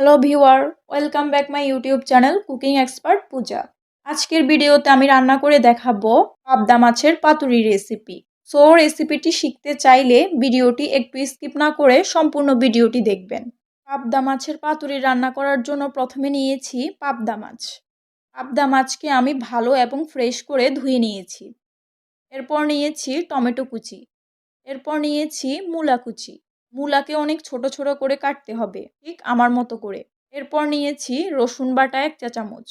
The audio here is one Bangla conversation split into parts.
Hello viewer welcome back my YouTube channel cooking expert Puja আজকের ভিডিওতে আমি রান্না করে দেখাবো পাবদা মাছের পাতুরি রেসিপি সো রেসিপিটি শিখতে চাইলে ভিডিওটি একটু স্কিপ না করে সম্পূর্ণ ভিডিওটি দেখবেন। পাবদা মাছের পাতুরি রান্না করার জন্য প্রথমে নিয়েছি পাবদা মাছ। পাবদা মাছকে আমি ভালো এবং ফ্রেশ করে ধুয়ে নিয়েছি। এরপর নিয়েছি টমেটো কুচি। এরপর নিয়েছি মূলা কুচি। মূলাকে অনেক ছোট ছোট করে কাটতে হবে, ঠিক আমার মতো করে। এরপর নিয়েছি রসুন বাটা এক চা চামচ।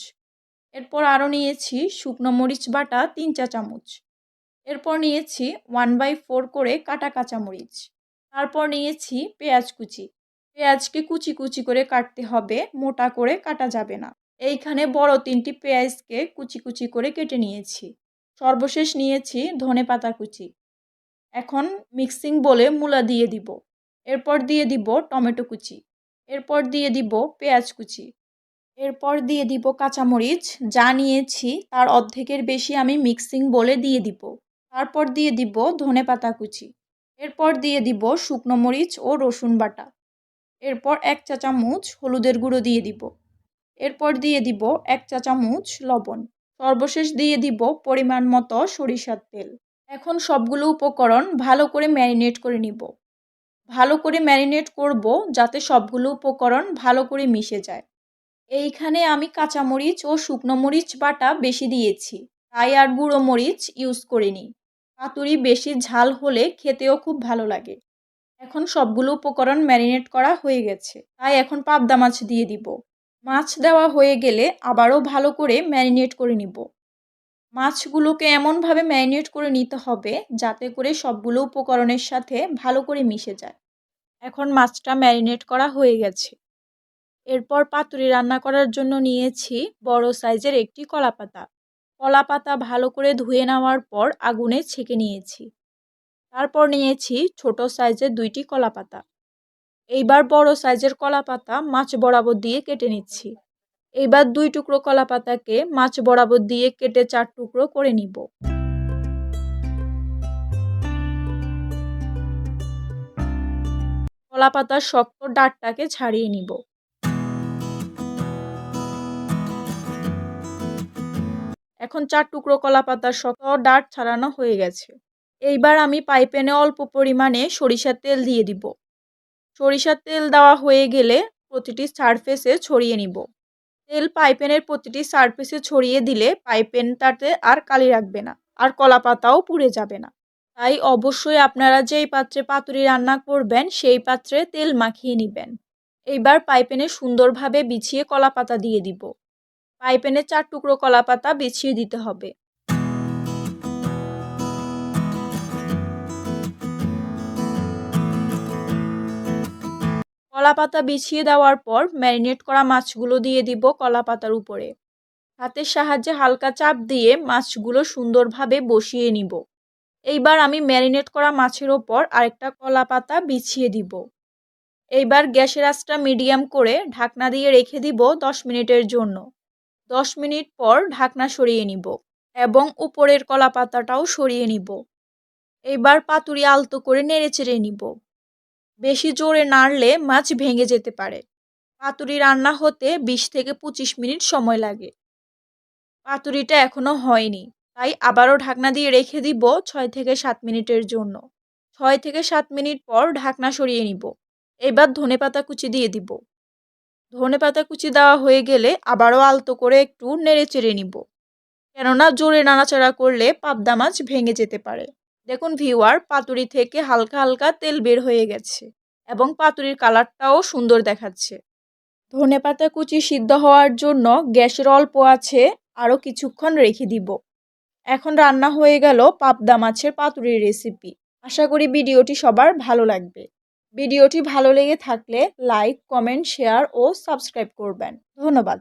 এরপর আরও নিয়েছি শুকনো মরিচ বাটা তিন চা চামচ। এরপর নিয়েছি ওয়ান বাই ফোর করে কাটা কাঁচামরিচ তারপর নিয়েছি পেঁয়াজ কুচি। পেঁয়াজকে কুচি কুচি করে কাটতে হবে, মোটা করে কাটা যাবে না। এইখানে বড় তিনটি পেঁয়াজকে কুচি কুচি করে কেটে নিয়েছি। সর্বশেষ নিয়েছি ধনে পাতা কুচি। এখন মিক্সিং বলে মূলা দিয়ে দিব। এরপর দিয়ে দিব টমেটো কুচি। এরপর দিয়ে দিব পেঁয়াজ কুচি। এরপর দিয়ে দিব কাঁচামরিচ, যা নিয়েছি তার অর্ধেকের বেশি আমি মিক্সিং বলে দিয়ে দিব। তারপর দিয়ে দিব ধনে পাতা কুচি। এরপর দিয়ে দিব শুকনো মরিচ ও রসুন বাটা। এরপর এক চা চামচ হলুদের গুঁড়ো দিয়ে দিব। এরপর দিয়ে দিব এক চা চামচ লবণ। সর্বশেষ দিয়ে দিব পরিমাণ মতো সরিষার তেল। এখন সবগুলো উপকরণ ভালো করে ম্যারিনেট করে নিব। ভালো করে ম্যারিনেট করব যাতে সবগুলো উপকরণ ভালো করে মিশে যায়। এইখানে আমি কাঁচামরিচ ও শুকনো মরিচ বাটা বেশি দিয়েছি। তাই আর গুঁড়ো মরিচ ইউজ করিনি। পাতুরি বেশি ঝাল হলে খেতেও খুব ভালো লাগে। এখন সবগুলো উপকরণ ম্যারিনেট করা হয়ে গেছে। তাই এখন পাবদা মাছ দিয়ে দিব। মাছ দেওয়া হয়ে গেলে আবারও ভালো করে ম্যারিনেট করে নিব। মাছগুলোকে এমনভাবে ম্যারিনেট করে নিতে হবে যাতে করে সবগুলো উপকরণের সাথে ভালো করে মিশে যায়। এখন মাছটা ম্যারিনেট করা হয়ে গেছে। এরপর পাতুরি রান্না করার জন্য নিয়েছি বড় সাইজের একটি কলা পাতা কলা পাতা ভালো করে ধুয়ে নেওয়ার পর আগুনে ছেঁকে নিয়েছি। তারপর নিয়েছি ছোট সাইজের দুইটি কলা পাতা এইবার বড় সাইজের কলা পাতা মাছ বরাবর দিয়ে কেটে নিচ্ছি। এইবার দুই টুকরো কলা পাতাকে মাছ বরাবর দিয়ে কেটে চার টুকরো করে নিব। কলা পাতার শক্ত ডাঁটটাকে ছাড়িয়ে নিব। এখন চার টুকরো কলা পাতার শক্ত ডাঁট ছাড়ানো হয়ে গেছে। এইবার আমি পাইপেনে অল্প পরিমাণে সরিষার তেল দিয়ে দিব। সরিষার তেল দেওয়া হয়ে গেলে প্রতিটি সারফেসে ছড়িয়ে নিব। তেল পাইপেনের প্রতিটি সারফেসে ছড়িয়ে দিলে পাইপেনটাতে আর কালি রাখবে না, আর কলা পাতাও পুড়ে যাবে না। তাই অবশ্যই আপনারা যেই পাত্রে পাতুরি রান্না করবেন, সেই পাত্রে তেল মাখিয়ে নেবেন। এইবার পাইপেনে সুন্দরভাবে বিছিয়ে কলা পাতা দিয়ে দিব। পাইপেনে চার টুকরো কলা পাতা বিছিয়ে দিতে হবে। কলা পাতা বিছিয়ে দেওয়ার পর ম্যারিনেট করা মাছগুলো দিয়ে দিব কলা পাতার উপরে। হাতের সাহায্যে হালকা চাপ দিয়ে মাছগুলো সুন্দরভাবে বসিয়ে নিব। এইবার আমি ম্যারিনেট করা মাছের ওপর আরেকটা কলা পাতা বিছিয়ে দিব। এইবার গ্যাসের আঁচটা মিডিয়াম করে ঢাকনা দিয়ে রেখে দিব দশ মিনিটের জন্য। দশ মিনিট পর ঢাকনা সরিয়ে নিব এবং উপরের কলা পাতাটাও সরিয়ে নিব। এইবার পাতুরি আলতো করে নেড়ে চেড়ে নিব। বেশি জোরে নাড়লে মাছ ভেঙে যেতে পারে। পাতুরি রান্না হতে বিশ থেকে পঁচিশ মিনিট সময় লাগে। পাতুরিটা এখনও হয়নি, তাই আবারও ঢাকনা দিয়ে রেখে দিব ছয় থেকে সাত মিনিটের জন্য। ছয় থেকে সাত মিনিট পর ঢাকনা সরিয়ে নিব। এবার ধনে পাতা কুচি দিয়ে দিব। ধনে পাতা কুচি দেওয়া হয়ে গেলে আবারও আলতো করে একটু নেড়ে চেড়ে নিব। কেননা জোরে নাড়াচাড়া করলে পাবদা মাছ ভেঙে যেতে পারে। দেখুন ভিওয়ার পাতুরি থেকে হালকা হালকা তেল বের হয়ে গেছে এবং পাতুরির কালারটাও সুন্দর দেখাচ্ছে। ধনে পাতা কুচি সিদ্ধ হওয়ার জন্য গ্যাসের অল্প আছে, আরও কিছুক্ষণ রেখে দিব। এখন রান্না হয়ে গেল পাবদা মাছের পাতুরির রেসিপি আশা করি ভিডিওটি সবার ভালো লাগবে। ভিডিওটি ভালো লেগে থাকলে লাইক কমেন্ট শেয়ার ও সাবস্ক্রাইব করবেন। ধন্যবাদ।